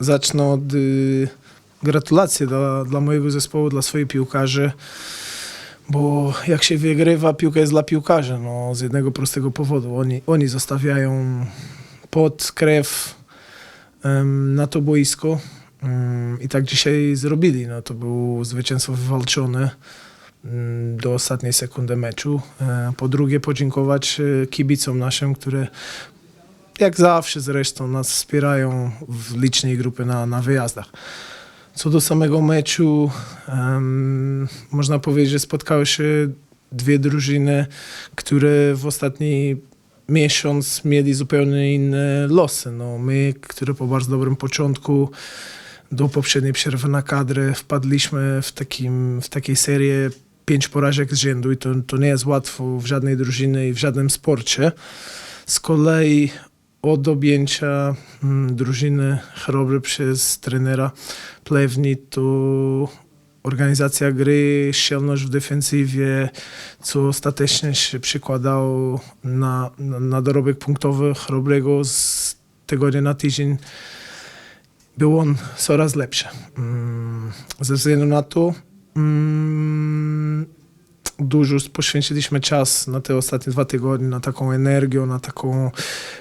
zacznę od y, gratulacji dla, dla mojego zespołu, dla swoich piłkarzy. Bo jak się wygrywa, piłka jest dla piłkarzy. No, z jednego prostego powodu. Oni, oni zostawiają pot, krew na to boisko. Mm, I tak dzisiaj zrobili. No, to było zwycięstwo wywalczone mm, do ostatniej sekundy meczu. E, Po drugie, podziękować e, kibicom naszym, które jak zawsze zresztą nas wspierają w licznej grupy na, na wyjazdach. Co do samego meczu, em, można powiedzieć, że spotkały się dwie drużyny, które w ostatni miesiąc mieli zupełnie inne losy. No, my, które po bardzo dobrym początku do poprzedniej przerwy na kadrę wpadliśmy w, takim, w takiej serii pięć porażek z rzędu i to, to nie jest łatwo w żadnej drużynie i w żadnym sporcie. Z kolei od objęcia mm, drużyny Chrobry przez trenera Plewni to organizacja gry, szczelność w defensywie, co ostatecznie się przykładało na, na, na dorobek punktowy Chrobrego z tygodnia na tydzień był on coraz lepszy. Mm, Ze względu na to mm, dużo poświęciliśmy czas na te ostatnie dwa tygodnie, na taką energię, na taką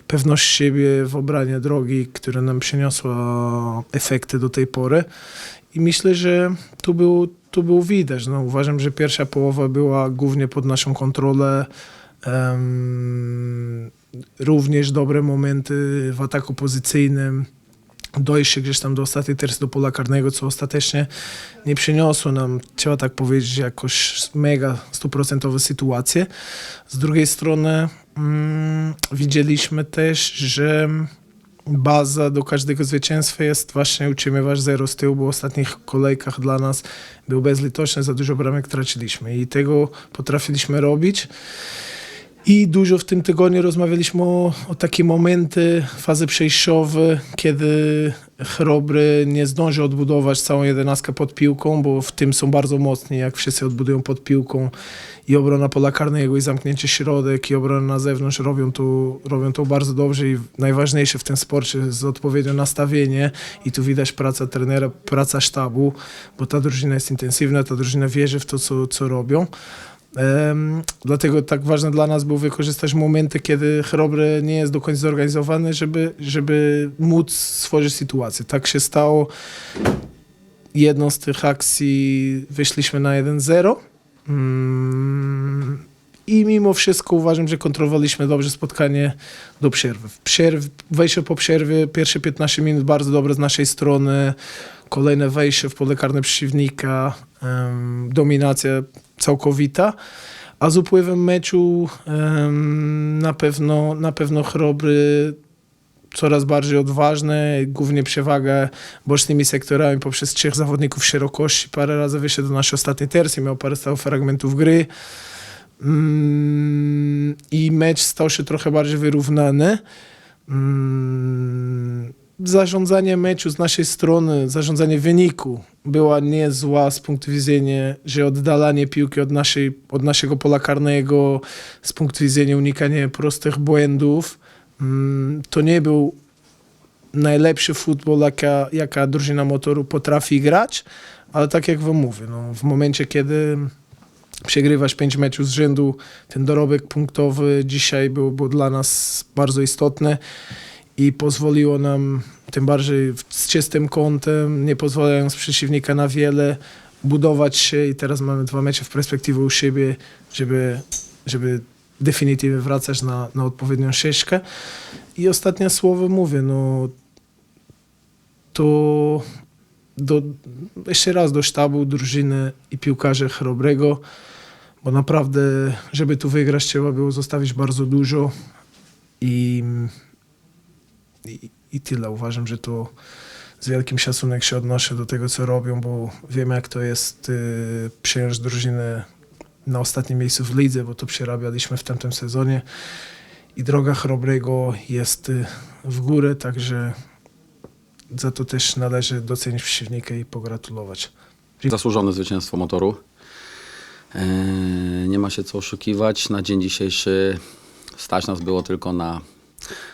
pewność siebie w obranie drogi, która nam przyniosła efekty do tej pory. I myślę, że tu był, tu był widać. No, uważam, że pierwsza połowa była głównie pod naszą kontrolę. Em, również dobre momenty w ataku pozycyjnym dojście gdzieś tam do ostatniej tercji do pola karnego, co ostatecznie nie przyniosło nam, trzeba tak powiedzieć, jakoś mega stuprocentowe sytuacje. Z drugiej strony mm, widzieliśmy też, że baza do każdego zwycięstwa jest właśnie utrzymywać zero z tyłu, bo w ostatnich kolejkach dla nas był bezlitośny, za dużo bramek traciliśmy i tego potrafiliśmy robić. I dużo w tym tygodniu rozmawialiśmy o, o takie momenty, fazy przejściowe, kiedy Chrobry nie zdąży odbudować całą jedenastkę pod piłką, bo w tym są bardzo mocni, jak wszyscy odbudują pod piłką. I obrona pola karnego i zamknięcie środek i obrona na zewnątrz robią to, robią to bardzo dobrze. I najważniejsze w tym sporcie jest odpowiednie nastawienie. I tu widać praca trenera, praca sztabu, bo ta drużyna jest intensywna, ta drużyna wierzy w to, co, co robią. Em, dlatego tak ważne dla nas było wykorzystać momenty, kiedy Chrobry nie jest do końca zorganizowany, żeby, żeby móc stworzyć sytuację. Tak się stało. Jedną z tych akcji wyszliśmy na 1-0. Mm, I mimo wszystko uważam, że kontrolowaliśmy dobrze spotkanie do przerwy. Przerw, wejście po przerwie, pierwsze 15 minut bardzo dobre z naszej strony. Kolejne wejście w pole karne przeciwnika, em, dominacja całkowita. A z upływem meczu em, na pewno, na pewno Chrobry coraz bardziej odważne, głównie przewagę bocznymi sektorami poprzez trzech zawodników szerokości. Parę razy wyszedł do naszej ostatniej tercji, miał parę stałych fragmentów gry. Mm, I mecz stał się trochę bardziej wyrównany. Mm, Zarządzanie meczu z naszej strony, zarządzanie wyniku była niezła z punktu widzenia, że oddalanie piłki od, naszej, od naszego pola karnego, z punktu widzenia unikania prostych błędów. Mm, To nie był najlepszy futbol, jaka, jaka drużyna motoru potrafi grać, ale tak jak wam mówię, no, w momencie, kiedy przegrywasz pięć meczów z rzędu, ten dorobek punktowy dzisiaj był, był dla nas bardzo istotny i pozwoliło nam, tym bardziej z czystym kątem, nie pozwalając przeciwnika na wiele, budować się i teraz mamy dwa mecze w perspektywie u siebie, żeby, żeby definitywnie wracać na, na odpowiednią ścieżkę. I ostatnie słowo mówię, no to do, jeszcze raz do sztabu, drużyny i piłkarzy Chrobrego, bo naprawdę, żeby tu wygrać, trzeba było zostawić bardzo dużo i, i, i tyle. Uważam, że to z wielkim szacunek się odnoszę do tego, co robią, bo wiem, jak to jest y, przyjąć drużynę na ostatnim miejscu w lidze, bo to przerabialiśmy w tamtym sezonie i droga Chrobrego jest y, w górę, także za to też należy docenić przeciwnika i pogratulować. Zasłużone zwycięstwo motoru. Eee, Nie ma się co oszukiwać. Na dzień dzisiejszy stać nas było tylko na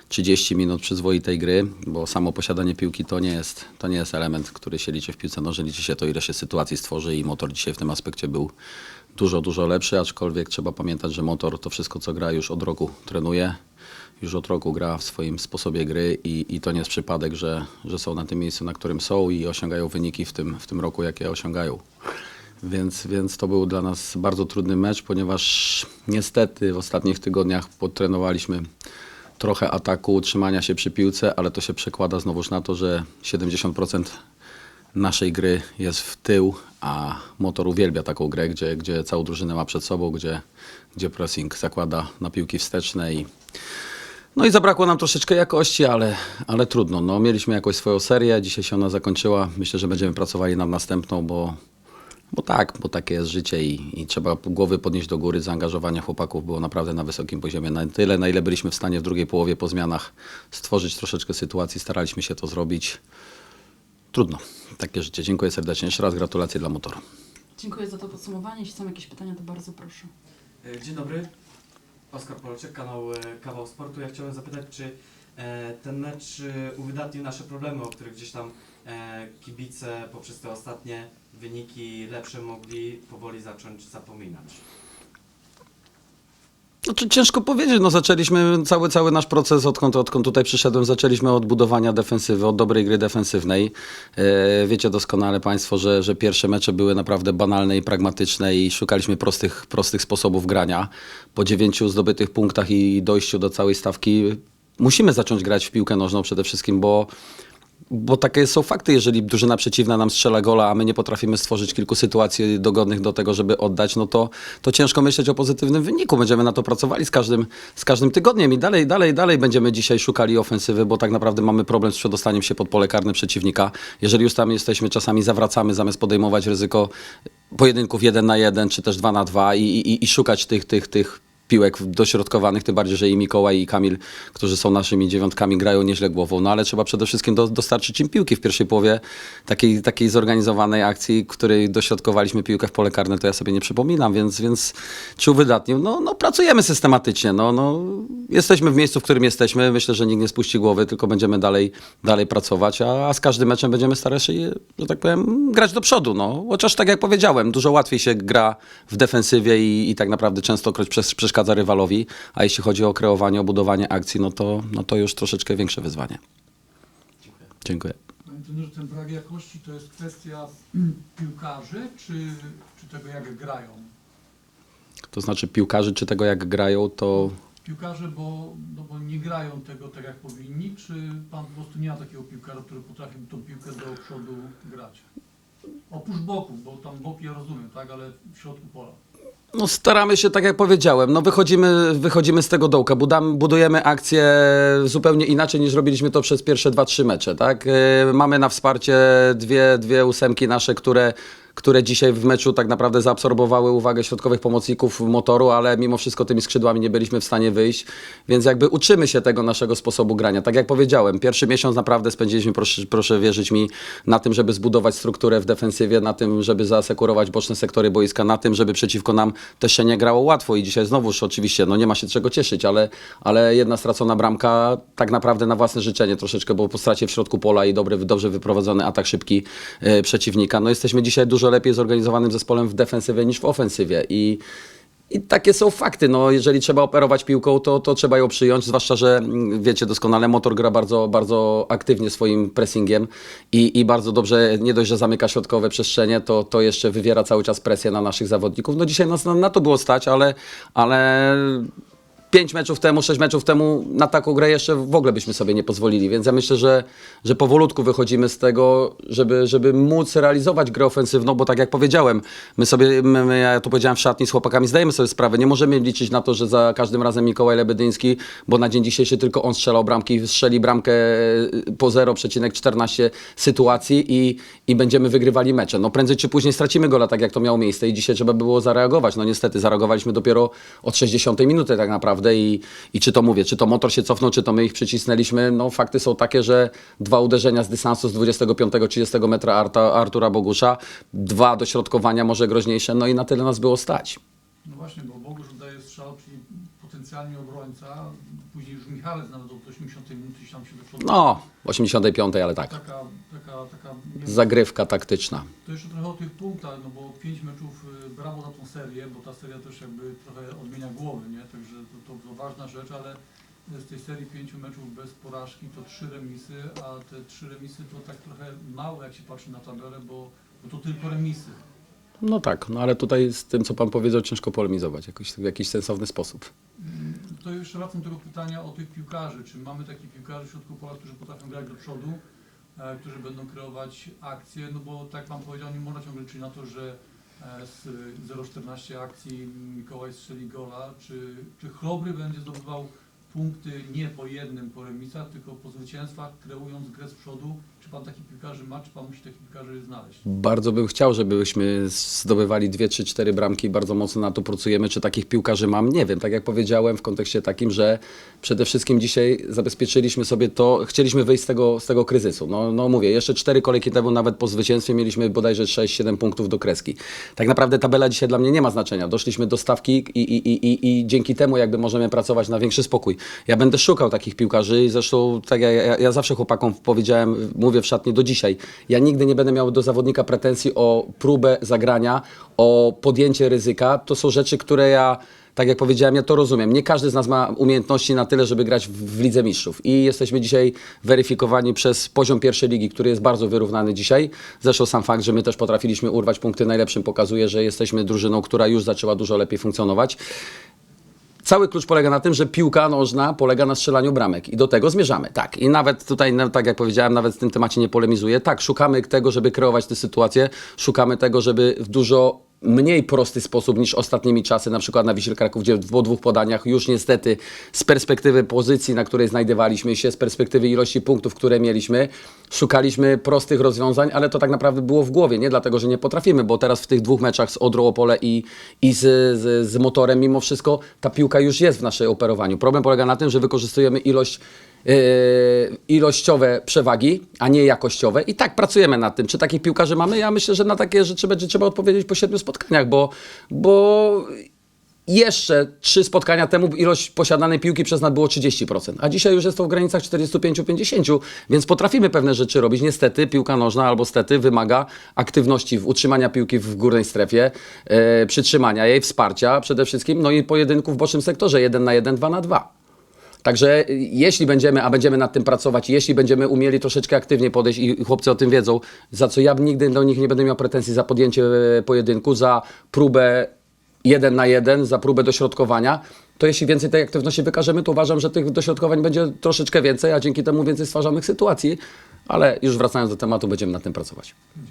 30 minut przyzwoitej gry, bo samo posiadanie piłki to nie jest, to nie jest element, który się liczy w piłce nożnej. Liczy się to, ile się sytuacji stworzy i motor dzisiaj w tym aspekcie był dużo, dużo lepszy, aczkolwiek trzeba pamiętać, że motor to wszystko, co gra już od roku trenuje, już od roku gra w swoim sposobie gry i, i to nie jest przypadek, że, że są na tym miejscu, na którym są i osiągają wyniki w tym, w tym roku, jakie osiągają. Więc, więc to był dla nas bardzo trudny mecz, ponieważ niestety w ostatnich tygodniach podtrenowaliśmy trochę ataku, utrzymania się przy piłce, ale to się przekłada znowuż na to, że 70% naszej gry jest w tył, a motor uwielbia taką grę, gdzie, gdzie całą drużynę ma przed sobą, gdzie, gdzie pressing zakłada na piłki wsteczne i no i zabrakło nam troszeczkę jakości, ale, ale trudno. No, mieliśmy jakąś swoją serię, dzisiaj się ona zakończyła. Myślę, że będziemy pracowali nad następną, bo, bo tak, bo takie jest życie i, i trzeba głowy podnieść do góry. Zaangażowanie chłopaków było naprawdę na wysokim poziomie. Na tyle, na ile byliśmy w stanie w drugiej połowie po zmianach stworzyć troszeczkę sytuacji, staraliśmy się to zrobić. Trudno, takie życie. Dziękuję serdecznie. Jeszcze raz gratulacje dla motoru. Dziękuję za to podsumowanie. Jeśli są jakieś pytania, to bardzo proszę. E, Dzień dobry, Oskar Polczek, kanał e, Kawał Sportu. Ja chciałem zapytać, czy e, ten mecz e, uwydatnił nasze problemy, o których gdzieś tam kibice poprzez te ostatnie wyniki lepsze mogli powoli zacząć zapominać. Znaczy, ciężko powiedzieć, no zaczęliśmy cały, cały nasz proces, odkąd, odkąd tutaj przyszedłem, zaczęliśmy od budowania defensywy, od dobrej gry defensywnej. E, wiecie doskonale Państwo, że, że pierwsze mecze były naprawdę banalne i pragmatyczne i szukaliśmy prostych, prostych sposobów grania. Po dziewięciu zdobytych punktach i dojściu do całej stawki musimy zacząć grać w piłkę nożną przede wszystkim, bo bo takie są fakty, jeżeli drużyna przeciwna nam strzela gola, a my nie potrafimy stworzyć kilku sytuacji dogodnych do tego, żeby oddać, no to, to ciężko myśleć o pozytywnym wyniku. Będziemy na to pracowali z każdym, z każdym tygodniem i dalej, dalej, dalej będziemy dzisiaj szukali ofensywy, bo tak naprawdę mamy problem z przedostaniem się pod pole karne przeciwnika. Jeżeli już tam jesteśmy, czasami zawracamy zamiast podejmować ryzyko pojedynków jeden na jeden, czy też dwa na dwa i, i, i szukać tych, tych, tych piłek dośrodkowanych, tym bardziej, że i Mikołaj i Kamil, którzy są naszymi dziewiątkami, grają nieźle głową, no ale trzeba przede wszystkim do, dostarczyć im piłki w pierwszej połowie takiej, takiej zorganizowanej akcji, której dośrodkowaliśmy piłkę w pole karne, to ja sobie nie przypominam, więc, więc czy uwydatnił? No, no pracujemy systematycznie, no, no, jesteśmy w miejscu, w którym jesteśmy, myślę, że nikt nie spuści głowy, tylko będziemy dalej, dalej pracować, a, a z każdym meczem będziemy starać się, że tak powiem, grać do przodu, no, chociaż tak jak powiedziałem, dużo łatwiej się gra w defensywie i, i tak naprawdę częstokroć przes- przeszkadza rywalowi, a jeśli chodzi o kreowanie, o budowanie akcji, no to, no to już troszeczkę większe wyzwanie. Dziękuję. Panie trenerze, ten brak jakości to jest kwestia piłkarzy, czy, czy tego jak grają? To znaczy piłkarzy, czy tego jak grają, to Piłkarze, bo, no bo nie grają tego tak jak powinni, czy pan po prostu nie ma takiego piłkarza, który potrafi tą piłkę do przodu grać? Oprócz boków, bo tam boki ja rozumiem, tak, ale w środku pola. No staramy się, tak jak powiedziałem, no wychodzimy, wychodzimy z tego dołka, budam, budujemy akcję zupełnie inaczej niż robiliśmy to przez pierwsze dwa, trzy mecze, tak? Yy, Mamy na wsparcie dwie, dwie ósemki nasze, które, które dzisiaj w meczu tak naprawdę zaabsorbowały uwagę środkowych pomocników motoru, ale mimo wszystko tymi skrzydłami nie byliśmy w stanie wyjść, więc jakby uczymy się tego naszego sposobu grania. Tak jak powiedziałem, pierwszy miesiąc naprawdę spędziliśmy, proszę, proszę wierzyć mi, na tym, żeby zbudować strukturę w defensywie, na tym, żeby zaasekurować boczne sektory boiska, na tym, żeby przeciwko nam też się nie grało łatwo. I dzisiaj znowuż oczywiście, no nie ma się czego cieszyć, ale, ale jedna stracona bramka tak naprawdę na własne życzenie troszeczkę, bo po stracie w środku pola i dobry, dobrze wyprowadzony atak szybki e, przeciwnika, no jesteśmy dzisiaj dużo lepiej zorganizowanym zespołem w defensywie niż w ofensywie i i takie są fakty. No, jeżeli trzeba operować piłką, to, to trzeba ją przyjąć, zwłaszcza, że mm, wiecie doskonale, motor gra bardzo, bardzo aktywnie swoim pressingiem i, i bardzo dobrze, nie dość, że zamyka środkowe przestrzenie, to, to jeszcze wywiera cały czas presję na naszych zawodników. No dzisiaj nas na, na to było stać, ale, ale pięć meczów temu, sześć meczów temu na taką grę jeszcze w ogóle byśmy sobie nie pozwolili, więc ja myślę, że, że powolutku wychodzimy z tego, żeby, żeby móc realizować grę ofensywną, bo tak jak powiedziałem, my sobie, my, ja tu powiedziałem w szatni z chłopakami, zdajemy sobie sprawę, nie możemy liczyć na to, że za każdym razem Mikołaj Lebedyński, bo na dzień dzisiejszy tylko on strzelał bramki, strzeli bramkę po 0,14 sytuacji i, i będziemy wygrywali mecze. No prędzej czy później stracimy gola, tak jak to miało miejsce i dzisiaj trzeba było zareagować. No niestety zareagowaliśmy dopiero od 60 minuty tak naprawdę i, i czy to mówię, czy to motor się cofnął, czy to my ich przycisnęliśmy, no fakty są takie, że dwa uderzenia z dystansu z 25-30 metra Arta, Artura Bogusza, dwa dośrodkowania może groźniejsze, no i na tyle nas było stać. No właśnie, bo Bogusz daje strzał, czyli specjalnie obrońca, później już Michalec nawet od 80 minuty tam się do przodu. No, w 85, ale tak. Taka, taka, taka, nie Zagrywka taktyczna. To jeszcze trochę o tych punktach, no bo pięć meczów, y, brawo za tą serię, bo ta seria też jakby trochę odmienia głowy, nie? Także to, to, to ważna rzecz, ale z tej serii pięciu meczów bez porażki to trzy remisy, a te trzy remisy to tak trochę mało jak się patrzy na tabelę, bo, bo to tylko remisy. No tak, no ale tutaj z tym, co pan powiedział, ciężko polemizować jakoś, w jakiś sensowny sposób. Mm, To jeszcze wracam do tego pytania o tych piłkarzy. Czy mamy takich piłkarzy w środku pola, którzy potrafią grać do przodu, e, którzy będą kreować akcje? No bo tak pan powiedział, nie można ciągle liczyć na to, że e, z 0,14 akcji Mikołaj strzeli gola. Czy, czy Chrobry będzie zdobywał punkty nie po jednym po remisach, tylko po zwycięstwach, kreując grę z przodu? Czy pan takich piłkarzy ma, czy pan musi takich piłkarzy znaleźć? Bardzo bym chciał, żebyśmy zdobywali dwie, trzy, cztery bramki. Bardzo mocno na to pracujemy. Czy takich piłkarzy mam? Nie wiem. Tak jak powiedziałem w kontekście takim, że przede wszystkim dzisiaj zabezpieczyliśmy sobie to, chcieliśmy wyjść z tego, z tego kryzysu. No, no mówię, jeszcze cztery kolejki temu nawet po zwycięstwie mieliśmy bodajże 6-7 punktów do kreski. Tak naprawdę tabela dzisiaj dla mnie nie ma znaczenia. Doszliśmy do stawki i, i, i, i, i dzięki temu jakby możemy pracować na większy spokój. Ja będę szukał takich piłkarzy i zresztą tak jak ja, ja zawsze chłopakom powiedziałem, mówię w szatni do dzisiaj, ja nigdy nie będę miał do zawodnika pretensji o próbę zagrania, o podjęcie ryzyka. To są rzeczy, które ja tak jak powiedziałem, ja to rozumiem. Nie każdy z nas ma umiejętności na tyle, żeby grać w, w Lidze Mistrzów. I jesteśmy dzisiaj weryfikowani przez poziom pierwszej ligi, który jest bardzo wyrównany dzisiaj. Zresztą sam fakt, że my też potrafiliśmy urwać punkty najlepszym pokazuje, że jesteśmy drużyną, która już zaczęła dużo lepiej funkcjonować. Cały klucz polega na tym, że piłka nożna polega na strzelaniu bramek i do tego zmierzamy. Tak. I nawet tutaj, no, tak jak powiedziałem, nawet w tym temacie nie polemizuję. Tak, szukamy tego, żeby kreować tę sytuację, szukamy tego, żeby w dużo mniej prosty sposób niż ostatnimi czasy, na przykład na Wiśle Kraków, gdzie po dwóch podaniach już niestety z perspektywy pozycji, na której znajdowaliśmy się, z perspektywy ilości punktów, które mieliśmy, szukaliśmy prostych rozwiązań, ale to tak naprawdę było w głowie, nie dlatego, że nie potrafimy, bo teraz w tych dwóch meczach z Odrą Opole i, i z, z, z motorem, mimo wszystko ta piłka już jest w naszej operowaniu. Problem polega na tym, że wykorzystujemy ilość ilościowe przewagi, a nie jakościowe. I tak pracujemy nad tym. Czy takich piłkarzy mamy? Ja myślę, że na takie rzeczy będzie trzeba odpowiedzieć po siedmiu spotkaniach, bo, bo jeszcze trzy spotkania temu ilość posiadanej piłki przez nas było 30%, a dzisiaj już jest to w granicach 45-50, więc potrafimy pewne rzeczy robić. Niestety piłka nożna albo stety wymaga aktywności, w- utrzymania piłki w górnej strefie, e, przytrzymania jej, wsparcia przede wszystkim, no i pojedynku w bocznym sektorze 1 na 1, 2 na 2. Także y, jeśli będziemy, a będziemy nad tym pracować, jeśli będziemy umieli troszeczkę aktywnie podejść i chłopcy o tym wiedzą, za co ja nigdy do nich nie będę miał pretensji za podjęcie e, pojedynku, za próbę jeden na jeden, za próbę dośrodkowania, to jeśli więcej tej aktywności wykażemy, to uważam, że tych dośrodkowań będzie troszeczkę więcej, a dzięki temu więcej stwarzamy sytuacji, ale już wracając do tematu, będziemy nad tym pracować.